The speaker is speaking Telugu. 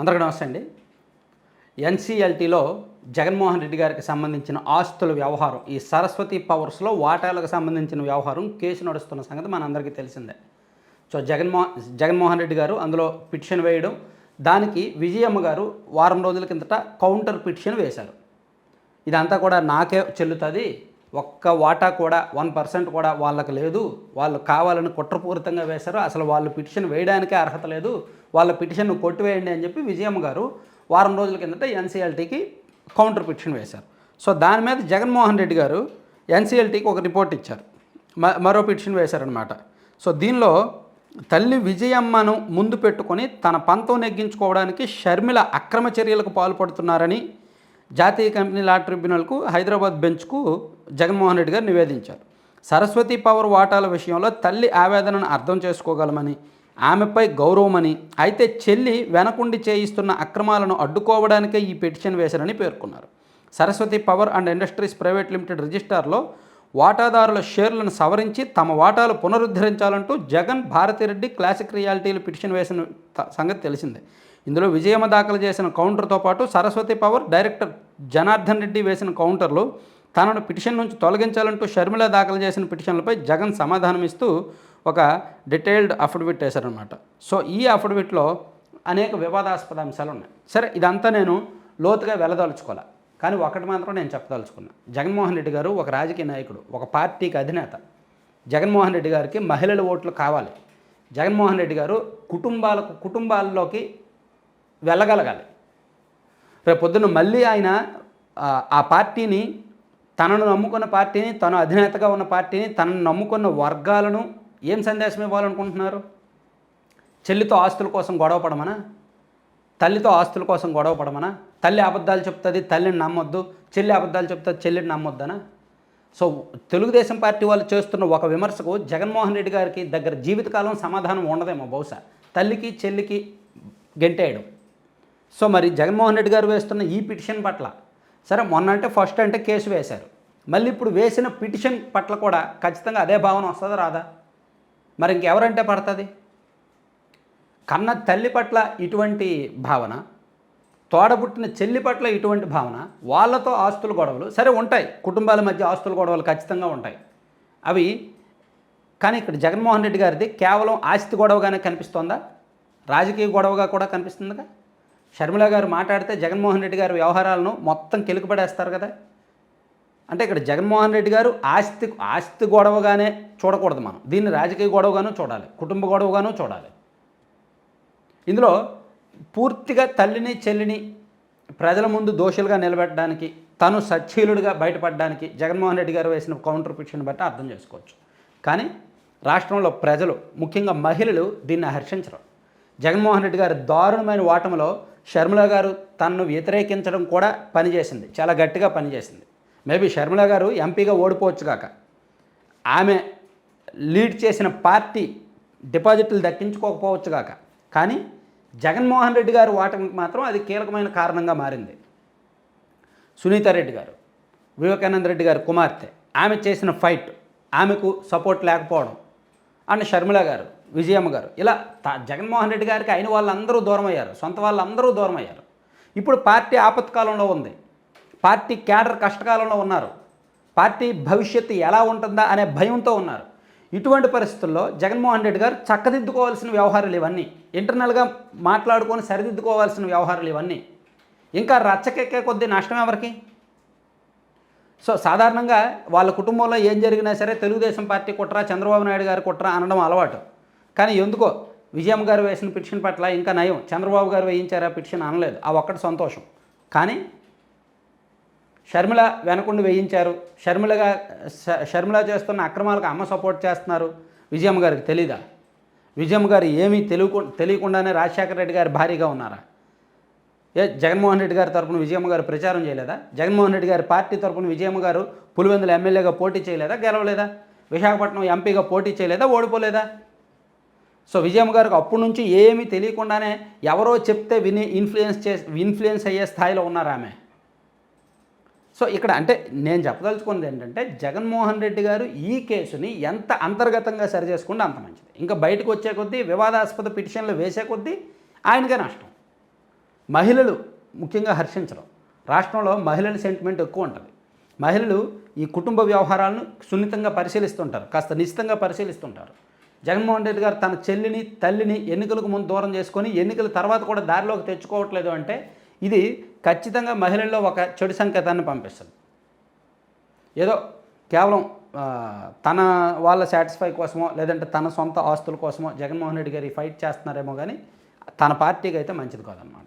అందరికీ నమస్తే అండి. ఎన్సీఎల్టీలో జగన్మోహన్ రెడ్డి గారికి సంబంధించిన ఆస్తుల వ్యవహారం ఈ సరస్వతి పవర్స్లో వాటాలకు సంబంధించిన వ్యవహారం కేసు నడుస్తున్న సంగతి మనందరికీ తెలిసిందే. సో జగన్మో జగన్మోహన్ రెడ్డి గారు అందులో పిటిషన్ వేయడం దానికి విజయమ్మ గారు వారం రోజుల కిందట కౌంటర్ పిటిషన్ వేశారు. ఇదంతా కూడా నాకే చెల్లుతుంది. ఒక్క వాటా కూడా వన్ పర్సెంట్ కూడా వాళ్ళకి లేదు. వాళ్ళు కావాలని కుట్రపూరితంగా వేశారు అసలు వాళ్ళు పిటిషన్ వేయడానికే అర్హత లేదు. వాళ్ళ పిటిషన్ కొట్టివేయండి అని చెప్పి విజయమ్మ గారు వారం రోజుల కిందట ఎన్సీఎల్టీకి కౌంటర్ పిటిషన్ వేశారు. సో దాని మీద జగన్మోహన్ రెడ్డి గారు ఎన్సీఎల్టీకి ఒక రిపోర్ట్ ఇచ్చారు. మ- మరో పిటిషన్ వేశారనమాట సో దీనిలో తల్లి విజయమ్మను ముందు పెట్టుకొని తన పంతం నెగ్గించుకోవడానికి షర్మిల అక్రమ చర్యలకు పాల్పడుతున్నారని జాతీయ కంపెనీ లా ట్రిబ్యునల్కు హైదరాబాద్ బెంచ్కు జగన్మోహన్ రెడ్డి గారు నివేదించారు. సరస్వతి పవర్ వాటాల విషయంలో తల్లి ఆవేదనను అర్థం చేసుకోగలమని ఆమెపై గౌరవమని అయితే చెల్లి వెనకుండి చేయిస్తున్న అక్రమాలను అడ్డుకోవడానికే ఈ పిటిషన్ వేశారని పేర్కొన్నారు. Saraswati power and industries private limited రిజిస్టార్లో వాటాదారుల షేర్లను సవరించి తమ వాటాలు పునరుద్ధరించాలంటూ జగన్ భారతిరెడ్డి క్లాసిక్ రియాలిటీలు పిటిషన్ వేసిన సంగతి తెలిసిందే. ఇందులో విజయమ్మ దాఖలు చేసిన కౌంటర్తో పాటు సరస్వతి పవర్ డైరెక్టర్ జనార్దన్ రెడ్డి వేసిన కౌంటర్లు తనను పిటిషన్ నుంచి తొలగించాలంటూ షర్మిల దాఖలు చేసిన పిటిషన్లపై జగన్ సమాధానం ఇస్తూ ఒక డీటెయిల్డ్ అఫిడవిట్ వేశారనమాట సో ఈ అఫిడవిట్లో అనేక వివాదాస్పద అంశాలు ఉన్నాయి. సరే ఇదంతా నేను లోతుగా వెళ్ళదలుచుకోలే. కానీ ఒకటి మాత్రం నేను చెప్పదలుచుకున్నా. జగన్మోహన్ రెడ్డి గారు ఒక రాజకీయ నాయకుడు ఒక పార్టీకి అధినేత. జగన్మోహన్ రెడ్డి గారికి మహిళల ఓట్లు కావాలి. జగన్మోహన్ రెడ్డి గారు కుటుంబాలకు కుటుంబాల్లోకి వెళ్ళగలగాలి. రేపు పొద్దున్న మళ్ళీ ఆయన ఆ, ఆ పార్టీని తనను నమ్ముకున్న పార్టీని తను అధినేతగా ఉన్న పార్టీని తనను నమ్ముకున్న వర్గాలను ఏం సందేశం ఇవ్వాలనుకుంటున్నారు? చెల్లితో ఆస్తుల కోసం గొడవ పడమనా? తల్లితో ఆస్తుల కోసం గొడవ పడమనా? తల్లి అబద్ధాలు చెప్తుంది తల్లిని నమ్మొద్దు. చెల్లి అబద్ధాలు చెప్తుంది చెల్లిని నమ్మొద్దనా? సో తెలుగుదేశం పార్టీ వాళ్ళు చేస్తున్న ఒక విమర్శకు జగన్మోహన్ రెడ్డి గారికి దగ్గర జీవితకాలం సమాధానం ఉండదేమో బహుశా. తల్లికి చెల్లికి గెంటేయడం. సో మరి జగన్మోహన్ రెడ్డి గారు వేస్తున్న ఈ పిటిషన్ పట్ల సరే మొన్న అంటే ఫస్ట్ అంటే కేసు వేశారు. మళ్ళీ ఇప్పుడు వేసిన పిటిషన్ పట్ల కూడా ఖచ్చితంగా అదే భావన వస్తుందా రాదా? మరి ఇంకెవరంటే పడుతుంది? కన్న తల్లి పట్ల ఇటువంటి భావన తోడబుట్టిన చెల్లి పట్ల ఇటువంటి భావన వాళ్ళతో ఆస్తుల గొడవలు సరే ఉంటాయి. కుటుంబాల మధ్య ఆస్తుల గొడవలు ఖచ్చితంగా ఉంటాయి. అవి కానీ ఇక్కడ జగన్మోహన్ రెడ్డి గారిది కేవలం ఆస్తి గొడవగానే కనిపిస్తోందా? రాజకీయ గొడవగా కూడా కనిపిస్తుందిగా? షర్మిల గారు మాట్లాడితే జగన్మోహన్ రెడ్డి గారు వ్యవహారాలను మొత్తం కెలుకుపడేస్తారు కదా. అంటే ఇక్కడ జగన్మోహన్ రెడ్డి గారు ఆస్తి ఆస్తి గొడవగానే చూడకూడదు మనం. దీన్ని రాజకీయ గొడవగాను చూడాలి. కుటుంబ గొడవగాను చూడాలి. ఇందులో పూర్తిగా తల్లిని చెల్లిని ప్రజల ముందు దోషులుగా నిలబెట్టడానికి తను సచ్చీలుడిగా బయటపడడానికి జగన్మోహన్ రెడ్డి గారు వేసిన కౌంటర్ పిటిషన్ బట్టి అర్థం చేసుకోవచ్చు. కానీ రాష్ట్రంలో ప్రజలు ముఖ్యంగా మహిళలు దీన్ని హర్షించరు. జగన్మోహన్ రెడ్డి గారి దారుణమైన ఓటమిలో షర్మిల గారు తనను వ్యతిరేకించడం కూడా పనిచేసింది. చాలా గట్టిగా పనిచేసింది. మేబీ షర్మిల గారు ఎంపీగా ఓడిపోవచ్చు కాక. ఆమె లీడ్ చేసిన పార్టీ డిపాజిట్లు దక్కించుకోకపోవచ్చు కాక. కానీ జగన్మోహన్ రెడ్డి గారు ఓటమికి మాత్రం అది కీలకమైన కారణంగా మారింది. సునీతారెడ్డి గారు వివేకానంద రెడ్డి గారు కుమార్తె. ఆమె చేసిన ఫైట్ ఆమెకు సపోర్ట్ లేకపోవడం. అండ్ షర్మిల గారు విజయమ్మ గారు. ఇలా జగన్మోహన్ రెడ్డి గారికి అయిన వాళ్ళందరూ దూరం అయ్యారు సొంత వాళ్ళందరూ దూరం అయ్యారు ఇప్పుడు పార్టీ ఆపత్కాలంలో ఉంది. పార్టీ క్యాడర్ కష్టకాలంలో ఉన్నారు. పార్టీ భవిష్యత్తు ఎలా ఉంటుందా అనే భయంతో ఉన్నారు. ఇటువంటి పరిస్థితుల్లో జగన్మోహన్ రెడ్డి గారు చక్కదిద్దుకోవాల్సిన వ్యవహారాలు ఇవన్నీ. ఇంటర్నల్గా మాట్లాడుకొని సరిదిద్దుకోవాల్సిన వ్యవహారాలు ఇవన్నీ. ఇంకా రచ్చకెక్కే కొద్దీ నష్టం ఎవరికి? సో సాధారణంగా వాళ్ళ కుటుంబంలో ఏం జరిగినా సరే తెలుగుదేశం పార్టీ కుట్ర చంద్రబాబు నాయుడు గారి కుట్ర అనడం అలవాటు. కానీ ఎందుకో విజయమ్మ గారు వేసిన పిటిషన్ పట్ల ఇంకా నయం. చంద్రబాబు గారు వేయించారా పిటిషన్ అనలేదు. ఆ ఒక్కటి సంతోషం. కానీ షర్మిల వెనకుండి వేయించారు. షర్మిలగా షర్మిల చేస్తున్న అక్రమాలకు అమ్మ సపోర్ట్ చేస్తున్నారు. విజయమ్మ గారికి తెలీదా? విజయమ్మ గారు ఏమీ తెలియకు తెలియకుండానే రాజశేఖర రెడ్డి గారి భారీగా ఉన్నారా? ఏ జగన్మోహన్ రెడ్డి గారి తరపున విజయమ్మ గారు ప్రచారం చేయలేదా? జగన్మోహన్ రెడ్డి గారి పార్టీ తరపున విజయమ్మ గారు పులివెందుల ఎమ్మెల్యేగా పోటీ చేయలేదా? గెలవలేదా? విశాఖపట్నం ఎంపీగా పోటీ చేయలేదా? ఓడిపోలేదా? సో విజయమ్మ గారికి అప్పటి నుంచి ఏమీ తెలియకుండానే ఎవరో చెప్తే విని ఇన్ఫ్లుయెన్స్ చే ఇన్ఫ్లుయెన్స్ అయ్యే స్థాయిలో ఉన్నారు ఆమె. సో ఇక్కడ అంటే నేను చెప్పదలుచుకున్నది ఏంటంటే జగన్మోహన్ రెడ్డి గారు ఈ కేసుని ఎంత అంతర్గతంగా సరి చేసుకుంటే అంత మంచిది. ఇంకా బయటకు వచ్చే కొద్దీ వివాదాస్పద పిటిషన్లు వేసే కొద్దీ ఆయనకే నష్టం. మహిళలు ముఖ్యంగా హర్షించరు. రాష్ట్రంలో మహిళల సెంటిమెంట్ ఎక్కువ ఉంటుంది. మహిళలు ఈ కుటుంబ వ్యవహారాలను సున్నితంగా పరిశీలిస్తుంటారు. కాస్త నిశ్చితంగా పరిశీలిస్తుంటారు. జగన్మోహన్ రెడ్డి గారు తన చెల్లిని తల్లిని ఎన్నికలకు ముందు దూరం చేసుకొని ఎన్నికల తర్వాత కూడా దారిలోకి తెచ్చుకోవట్లేదు అంటే ఇది ఖచ్చితంగా మహిళల్లో ఒక చెడు సంకేతాన్ని పంపిస్తుంది. ఏదో కేవలం తన వాళ్ళ సాటిస్ఫై కోసమో లేదంటే తన సొంత ఆస్తుల కోసమో జగన్మోహన్ రెడ్డి గారు ఫైట్ చేస్తున్నారేమో కానీ తన పార్టీకి అయితే మంచిది కాదన్నమాట.